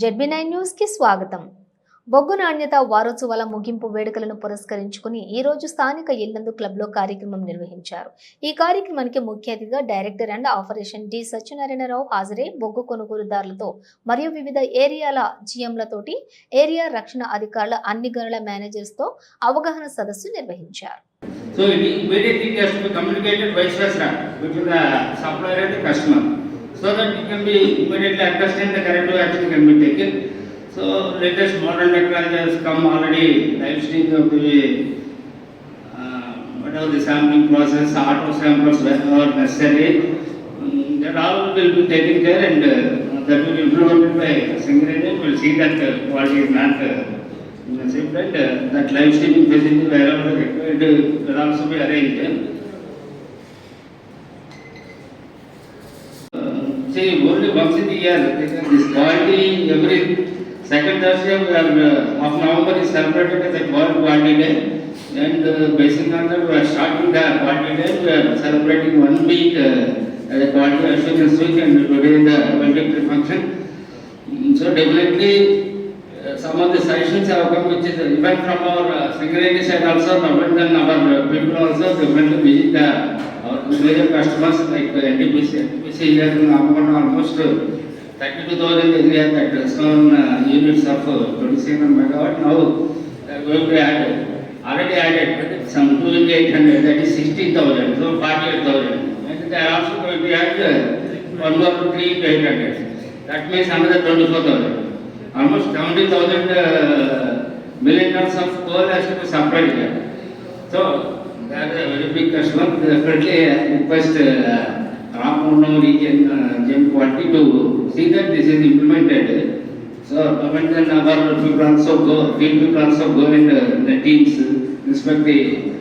ZB nine న్యూస్కి స్వాగతం. బొగ్గు నాణ్యత వారోత్సవాల ముగింపు వేడుకలను పురస్కరించుకుని ఈ రోజు స్థానిక ఇల్లందు క్లబ్లో కార్యక్రమం నిర్వహించారు. ఈ కార్యక్రమానికి ముఖ్య అతిథిగా director and operation D Satyanarayana Rao హాజరై బొగ్గు కొనుగోలుదారులతో మరియు వివిధ ఏరియాల జీఎంలతోటి ఏరియా రక్షణ అధికారుల అన్ని గనుల మేనేజర్స్తో అవగాహన సదస్సు నిర్వహించారు. So it immediately has to be communicated vice versa between the supplier and the customer. So that it can be immediately understand the corrective action can be taken. So latest modern technology has come already, live stream of the, uh, whatever the sampling process, auto samples wherever necessary. um, That all will be taken care and uh, that will be implemented by Singareni, will see that uh, quality is not uh, in the same right, uh, that live streaming facility wherever required uh, will also be arranged. See, only Bhakti year, this quality, every second Thursday are, uh, of November is celebrated as a World Quality Day. And uh, basing on that, we are starting the quality day, we are celebrating one week uh, as a quality assurance week and today the valedictory function. Mm, So definitely, uh, some of the suggestions have come which is even from our uh, secretary side also, and our uh, people also definitely visit the, our major customers like uh, NTPC, NTPC here in Nagaland almost thirty-two thousand area that uh, some uh, units of uh, twenty-seven megawatt now uh, going to add, already added some two into eight hundred, that is sixteen thousand, so forty-eight thousand. And they are also going to add uh, one more three into eight hundred, that means another twenty-four thousand. Almost seventy thousand uh, million tons of coal has to be supplied here. So, they are a very big customer, definitely I request uh, region, uh, Gem Quality to see that this is implemented. So, and then our people also go, people also go in the, teams, inspect the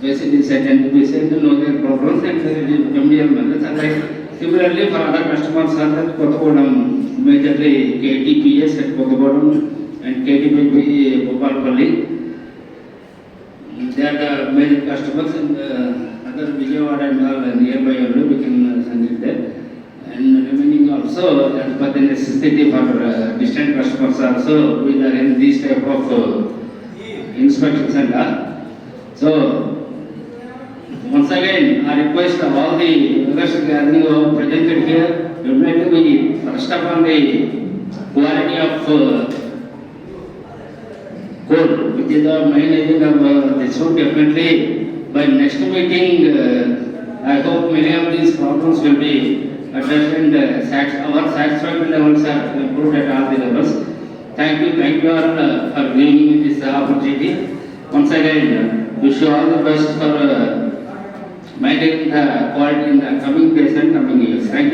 facilities at NTPC and know their problems and uh, MDM members. And similarly for other customers, Kottagudam, majorly KTPS and KTPP Gopalpalli. They are the major customers and uh, other Vijayawada and all nearby only we can uh, send it there. And remaining also, as per the necessity for uh, distant customers also, we in these type of uh, inspections and all. So, once again, I request of all the members gathering presented here, you need to be first upon the quality of uh, code, which is the main agenda of this so definitely by next meeting, uh, I hope many of these problems will be addressed and our satisfaction levels are improved at all the levels. Thank you, thank you all uh, for giving me this opportunity. Once again, wish you all the best for maintaining the quality in the coming days and coming years. Thank you.